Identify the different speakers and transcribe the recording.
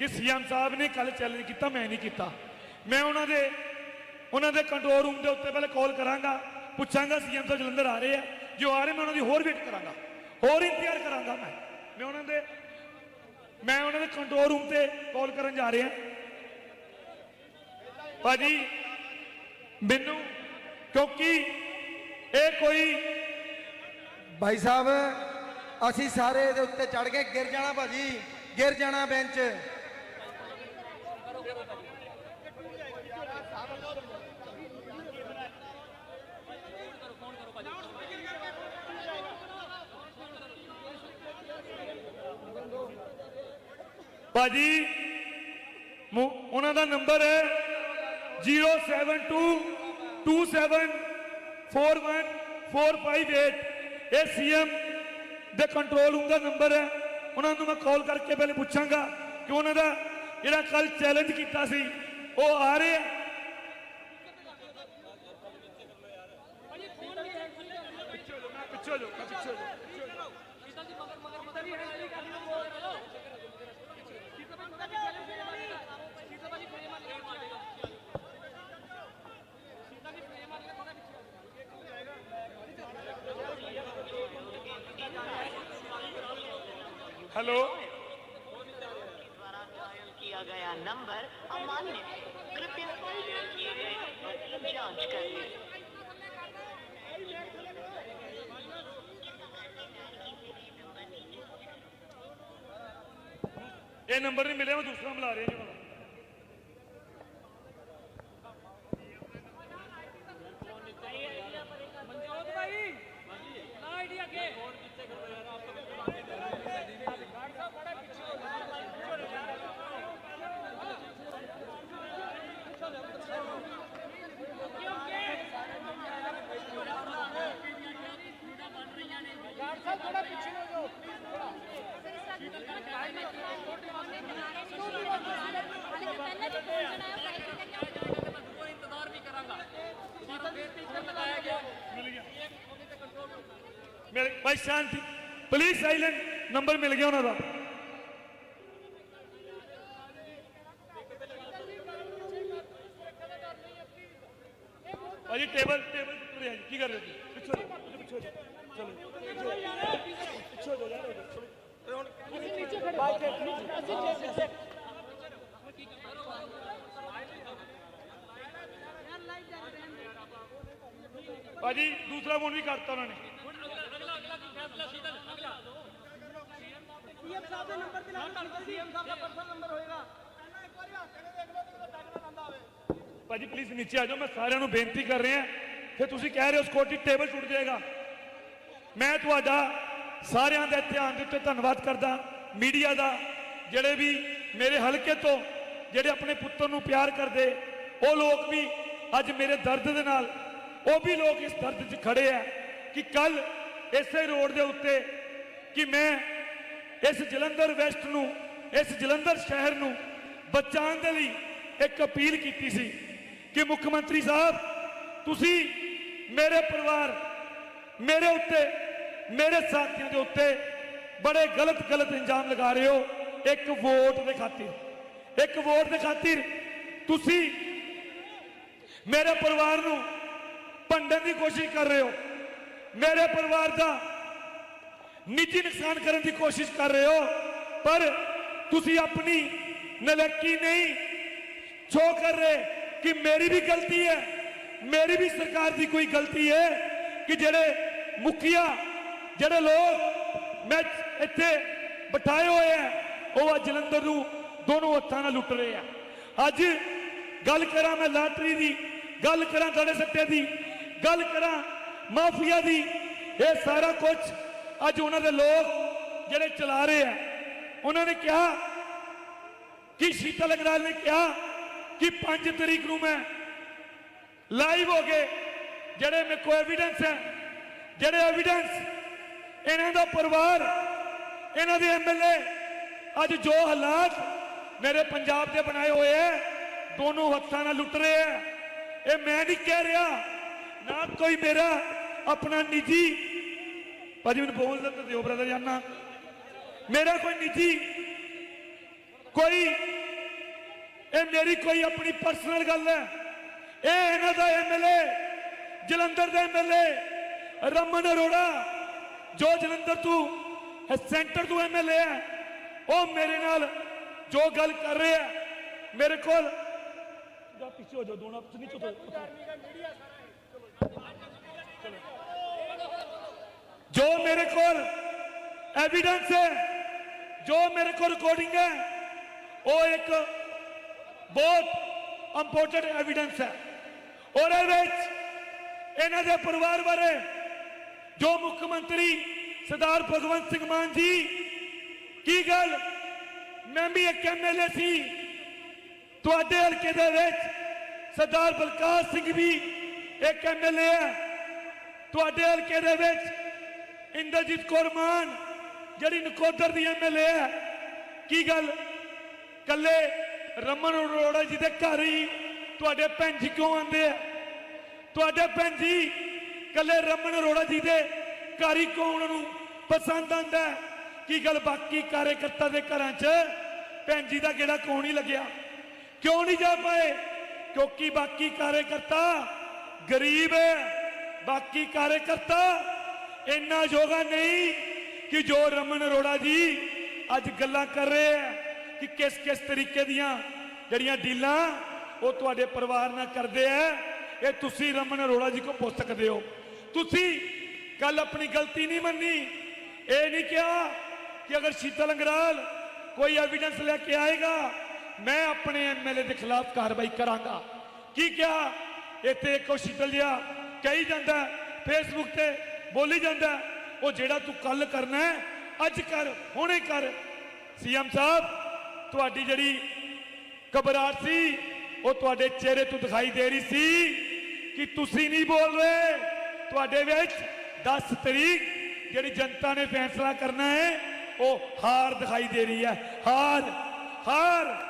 Speaker 1: ਕਿ ਸੀਐਮ ਸਾਹਿਬ ਨੇ ਕੱਲ ਚੈਲੰਜ ਕੀਤਾ, ਮੈਂ ਨਹੀਂ ਕੀਤਾ। ਮੈਂ ਉਹਨਾਂ ਦੇ ਉਹਨਾਂ ਦੇ ਕੰਟਰੋਲ ਰੂਮ ਦੇ ਉੱਤੇ ਪਹਿਲੇ ਕਾਲ ਕਰਾਂਗਾ, ਪੁੱਛਾਂਗਾ ਸੀਐਮ ਸਾਹਿਬ ਜਲੰਧਰ ਆ ਰਹੇ ਆ, ਜੋ ਆ ਰਹੇ, ਮੈਂ ਉਹਨਾਂ ਦੀ ਹੋਰ ਵੇਟ ਕਰਾਂਗਾ, ਹੋਰ ਇੰਤਜ਼ਾਰ ਕਰਾਂਗਾ ਮੈਂ। ਮੈਂ ਉਹਨਾਂ ਦੇ, ਮੈਂ ਉਹਨਾਂ ਦੇ ਕੰਟਰੋਲ ਰੂਮ ਤੇ ਕਾਲ ਕਰਨ ਜਾ ਰਿਹਾ। ਭਾਜੀ, ਮੈਨੂੰ, ਕਿਉਂਕਿ ਇਹ ਕੋਈ
Speaker 2: ਭਾਈ ਸਾਹਿਬ, ਅਸੀਂ ਸਾਰੇ ਇਹਦੇ ਉੱਤੇ ਚੜ ਕੇ ਗਿਰ ਜਾਣਾ ਭਾਜੀ, ਗਿਰ ਜਾਣਾ ਬੈਂਚ
Speaker 1: ਭਾਜੀ ਉਹਨਾਂ ਦਾ ਨੰਬਰ ਹੈ 07227414558 ਇਹ ਸੀਐਮ ਦੇ ਕੰਟਰੋਲ ਰੂਮ ਦਾ ਨੰਬਰ ਹੈ। ਉਹਨਾਂ ਨੂੰ ਮੈਂ ਕਾਲ ਕਰਕੇ ਪਹਿਲੇ ਪੁੱਛਾਂਗਾ ਕਿ ਉਹਨਾਂ ਦਾ ਜਿਹੜਾ ਕੱਲ ਚੈਲੰਜ ਕੀਤਾ ਸੀ ਉਹ ਆ ਰਹੇ ਆ ਪਿੱਛੇ ਹੋ। ਪਿੱਛੇ ਹੋ ਜਾਓ
Speaker 3: गया नंबर अमान्य। कृपया जाँच कर लें।
Speaker 4: ये नंबर नहीं मिले मैं दूसरा मिला रहे हैं ਗਾਰਡ ਸਾਹਿਬ ਥੋੜਾ ਪਿੱਛੇ ਹੋ ਜਾਓ ਕੋਈ ਇੰਤਜ਼ਾਰ ਵੀ ਕਰਾਂਗਾ ਪਰ ਬੇਨਤੀ ਕਰ ਲਗਾਇਆ ਗਿਆ
Speaker 1: ਮਿਲ ਗਿਆ ਭਾਜੀ ਕੀ ਦੂਸਰਾ ਫੋਨ ਵੀ ਕਰਤਾ ਉਹਨਾਂ ਨੇ।
Speaker 4: ਅਗਲਾ ਅਗਲਾ ਕੀ ਫੈਸਲਾ ਸੀਧਾ ਅਗਲਾ ਸੀਐਮ ਸਾਹਿਬ ਦੇ ਨੰਬਰ ਤੇ ਨਾਲ ਸੀਐਮ ਸਾਹਿਬ ਦਾ ਪਰਸਨਲ ਨੰਬਰ ਹੋਏਗਾ। ਪਹਿਲਾਂ ਇੱਕ ਵਾਰੀ ਹੱਥ ਨੇ ਦੇਖ ਲਓ ਤੇ ਟੱਕ ਨਾ ਲੰਦਾ ਹੋਵੇ।
Speaker 1: ਭਾਜੀ ਪਲੀਜ਼ ਨੀਚੇ ਆ ਜਾਓ ਮੈਂ ਸਾਰਿਆਂ ਨੂੰ ਬੇਨਤੀ ਕਰ ਰਿਹਾ। ਫਿਰ ਤੁਸੀਂ ਕਹਿ ਰਹੇ ਹੋ ਸਕਿਉਰਟੀ ਟੇਬਲ ਟੁੱਟ ਜਾਏਗਾ। ਮੈਂ ਤੁਹਾਡਾ ਸਾਰਿਆਂ ਦੇ ਧਿਆਨ ਦੇ ਉੱਤੇ ਧੰਨਵਾਦ ਕਰਦਾ, ਮੀਡੀਆ ਦਾ, ਜਿਹੜੇ ਵੀ ਮੇਰੇ ਹਲਕੇ ਤੋਂ ਜਿਹੜੇ ਆਪਣੇ ਪੁੱਤਰ ਨੂੰ ਪਿਆਰ ਕਰਦੇ, ਉਹ ਲੋਕ ਵੀ ਅੱਜ ਮੇਰੇ ਦਰਦ ਦੇ ਨਾਲ, ਉਹ ਵੀ ਲੋਕ ਇਸ ਦਰਦ 'ਚ ਖੜੇ ਆ ਕਿ ਕੱਲ ਇਸੇ ਰੋਡ ਦੇ ਉੱਤੇ ਕਿ ਮੈਂ ਇਸ ਜਲੰਧਰ ਵੈਸਟ ਨੂੰ, ਇਸ ਜਲੰਧਰ ਸ਼ਹਿਰ ਨੂੰ ਬਚਾਉਣ ਦੇ ਲਈ ਇੱਕ ਅਪੀਲ ਕੀਤੀ ਸੀ ਕਿ ਮੁੱਖ ਮੰਤਰੀ ਸਾਹਿਬ, ਤੁਸੀਂ ਮੇਰੇ ਪਰਿਵਾਰ ਮੇਰੇ ਉੱਤੇ, ਮੇਰੇ ਸਾਥੀਆਂ ਦੇ ਉੱਤੇ ਬੜੇ ਗਲਤ ਗਲਤ ਇੰਜਾਮ ਲਗਾ ਰਹੇ ਹੋ। ਇੱਕ ਵੋਟ ਦੇ ਖਾਤਰ, ਇੱਕ ਵੋਟ ਦੇ ਖਾਤਰ ਤੁਸੀਂ ਮੇਰੇ ਪਰਿਵਾਰ ਨੂੰ ਭੰਡਣ ਦੀ ਕੋਸ਼ਿਸ਼ ਕਰ ਰਹੇ ਹੋ। ਮੇਰੇ ਪਰਿਵਾਰ ਦਾ ਨਿੱਜੀ ਨੁਕਸਾਨ ਕਰਨ ਦੀ ਕੋਸ਼ਿਸ਼ ਕਰ ਰਹੇ ਹੋ, ਪਰ ਤੁਸੀਂ ਆਪਣੀ ਨਲਕੀ ਨਹੀਂ ਸ਼ੋ ਕਰ ਰਹੇ ਕਿ ਮੇਰੀ ਵੀ ਗਲਤੀ ਹੈ, ਮੇਰੀ ਵੀ ਸਰਕਾਰ ਦੀ ਕੋਈ ਗਲਤੀ ਹੈ ਕਿ ਜਿਹੜੇ ਮੁਖੀਆ ਜਿਹੜੇ ਲੋਕ ਮੈਂ ਇੱਥੇ ਬਿਠਾਏ ਹੋਏ ਆ, ਉਹ ਅੱਜ ਜਲੰਧਰ ਨੂੰ ਦੋਨੋਂ ਹੱਥਾਂ ਨਾਲ ਲੁੱਟ ਰਹੇ ਆ। ਅੱਜ ਗੱਲ ਕਰਾਂ ਮੈਂ ਲਾਟਰੀ ਦੀ, ਗੱਲ ਕਰਾਂ ਤੁਹਾਡੇ ਸੱਟੇ ਦੀ, ਗੱਲ ਕਰਾਂ ਮਾਫੀਆ ਦੀ, ਇਹ ਸਾਰਾ ਕੁਝ ਅੱਜ ਉਹਨਾਂ ਦੇ ਲੋਕ ਜਿਹੜੇ ਚਲਾ ਰਹੇ ਆ, ਉਹਨਾਂ ਨੇ ਕਿਹਾ, ਕਿ ਸ਼ੀਤਲ ਅਗਰਾਲ ਨੇ ਕਿਹਾ ਕਿ 5 ਤਰੀਕ ਨੂੰ ਮੈਂ ਲਾਈਵ ਹੋ ਕੇ ਜਿਹੜੇ ਮੇਰੇ ਕੋਲ ਐਵੀਡੈਂਸ ਹੈ ਜਿਹੜੇ ਐਵੀਡੈਂਸ ਇਹਨਾਂ ਦਾ ਪਰਿਵਾਰ, ਇਹਨਾਂ ਦੇ ਐਮਐਲਏ ਅੱਜ ਜੋ ਹਾਲਾਤ ਮੇਰੇ ਪੰਜਾਬ ਦੇ ਬਣਾਏ ਹੋਏ ਐ ਦੋਨੋਂ ਹੱਥਾਂ ਨਾਲ ਲੁੱਟ ਰਹੇ ਐ ਇਹ ਮੈਂ ਨਹੀਂ ਕਹਿ ਰਿਹਾ, ਨਾ ਕੋਈ ਮੇਰਾ, ਆਪਣਾ ਨਿੱਜੀ। ਭਾਜੀ, ਮੈਨੂੰ ਬੋਲ ਤਾਂ ਦਿਓ ਬ੍ਰਦਰ ਜਾਨਾ। ਮੇਰਾ ਕੋਈ ਨਿੱਜੀ, ਕੋਈ, ਇਹ ਮੇਰੀ ਕੋਈ ਆਪਣੀ ਪਰਸਨਲ ਗੱਲ ਹੈ। ਇਹ ਇਹਨਾਂ ਦਾ ਐਮਐਲਏ ਜਲੰਧਰ ਦਾ ਐਮਐਲਏ ਰਮਨ ਅਰੋੜਾ, ਜੋ ਜਲੰਧਰ ਤੋਂ ਸੈਂਟਰ ਤੋਂ ਐਮਐਲਏ ਹੈ, ਉਹ ਮੇਰੇ ਨਾਲ ਜੋ ਗੱਲ ਕਰ ਰਿਹਾ ਮੇਰੇ ਕੋਲ ਜਾ ਪਿੱਛੇ ਹੋ ਜਾਓ ਦੋਨਾਂ ਪਿੱਛੇ ਨਹੀਂ ਚੁੱਕੋ ਜੋ ਮੇਰੇ ਕੋਲ ਐਵੀਡੈਂਸ ਹੈ, ਜੋ ਮੇਰੇ ਕੋਲ ਰਿਕਾਰਡਿੰਗ ਹੈ, ਉਹ ਇੱਕ ਬਹੁਤ ਇੰਪੋਰਟੈਂਟ ਐਵੀਡੈਂਸ ਹੈ। ਉਹਦੇ ਵਿੱਚ ਇਹਨਾਂ ਦੇ ਪਰਿਵਾਰ ਬਾਰੇ ਜੋ ਮੁੱਖ ਮੰਤਰੀ ਸਰਦਾਰ ਭਗਵੰਤ ਸਿੰਘ ਮਾਨ ਜੀ, ਕੀ ਗੱਲ? ਮੈਂ ਵੀ ਇੱਕ ਐਮਐਲਏ ਸੀ। ਤੁਹਾਡੇ ਹਲਕੇ ਦੇ ਵਿੱਚ ਸਰਦਾਰ ਬਲਕਾਰ ਸਿੰਘ ਵੀ ਇੱਕ ਐਮਐਲਏ ਹੈ ਤੁਹਾਡੇ ਹਲਕੇ ਦੇ ਵਿੱਚ ਇੰਦਰਜੀਤ ਕੌਰ ਮਾਨ, ਜਿਹੜੀ ਨਕੋਦਰ ਦੀ ਐਮਐਲਏ ਹੈ ਕੀ ਗੱਲ? ਕੱਲੇ ਰਮਨ ਅਰੋੜਾ ਜੀ ਦੇ ਘਰ ਹੀ ਤੁਹਾਡੇ ਭੈਣ ਜੀ ਕਿਉਂ ਆਉਂਦੇ ਆ? ਤੁਹਾਡੇ ਭੈਣ ਜੀ ਕੱਲੇ ਰਮਨ ਅਰੋੜਾ ਜੀ ਦੇ ਘਰ ਕੌਣ ਨੂੰ ਪਸੰਦ ਆਂਦਾ ਕੀ ਗੱਲ ਬਾਕੀ ਕਾਰਜਕਰਤਾ ਦੇ ਘਰਾਂ 'ਚ? ਭੈਣ ਜੀ ਦਾ ਗੇੜਾ ਕੌਣ ਹੀ ਲੱਗਿਆ? ਕਿਉਂ ਨਹੀਂ ਜਾ ਪਾਏ? ਕਿਉਂਕਿ ਬਾਕੀ ਕਾਰਜਕਰਤਾ ਗਰੀਬ ਹੈ। ਬਾਕੀ ਕਾਰਜਕਰਤਾ ਇੰਨਾ ਯੋਗਾ ਨਹੀਂ ਕਿ ਜੋ ਰਮਨ ਅਰੋੜਾ ਜੀ ਅੱਜ ਗੱਲਾਂ ਕਰ ਰਹੇ ਹੈ ਕਿ ਕਿਸ ਕਿਸ ਤਰੀਕੇ ਦੀਆਂ ਜਿਹੜੀਆਂ ਡੀਲਾਂ ਉਹ ਤੁਹਾਡੇ ਪਰਿਵਾਰ ਨਾਲ ਕਰਦੇ ਆ ਇਹ ਤੁਸੀਂ ਰਮਨ ਅਰੋੜਾ ਜੀ ਕੋ ਪੁੱਛ ਸਕਦੇ ਹੋ ਤੁਸੀਂ ਕੱਲ ਆਪਣੀ ਗਲਤੀ ਨਹੀਂ ਮੰਨੀ। ਇਹ ਨਹੀਂ ਕਿਹਾ ਕਿ ਅਗਰ ਸ਼ੀਤਲ ਅੰਗਰਾਲ ਕੋਈ ਐਵੀਡੈਂਸ ਲੈ ਕੇ ਆਏਗਾ, ਮੈਂ ਆਪਣੇ ਐਮਐਲਏ ਦੇ ਖਿਲਾਫ ਕਾਰਵਾਈ ਕਰਾਂਗਾ। ਕੀ ਕਿਹਾ? ਇੱਥੇ ਇੱਕੋ ਸ਼ੀਤਲ ਜਿਹਾ ਕਹੀ ਜਾਂਦਾ ਫੇਸਬੁੱਕ ਤੇ ਬੋਲੀ ਜਾਂਦਾ, ਉਹ ਜਿਹੜਾ ਤੂੰ ਕੱਲ ਕਰਨਾ ਅੱਜ ਕਰ, ਹੁਣੇ ਕਰ। ਸੀਐਮ ਸਾਹਿਬ, ਤੁਹਾਡੀ ਜਿਹੜੀ ਘਬਰਾਹਟ ਸੀ, ਉਹ ਤੁਹਾਡੇ ਚਿਹਰੇ ਤੋਂ ਦਿਖਾਈ ਦੇ ਰਹੀ ਸੀ ਕਿ ਤੁਸੀਂ ਨਹੀਂ ਬੋਲ ਰਹੇ। ਤੁਹਾਡੇ ਵਿੱਚ 10 ਤਰੀਕ ਜਿਹੜੀ ਜਨਤਾ ਨੇ ਫੈਸਲਾ ਕਰਨਾ ਹੈ, ਉਹ ਹਾਰ ਦਿਖਾਈ ਦੇ ਰਹੀ ਹੈ। ਹਾਰ ਹਾਰ।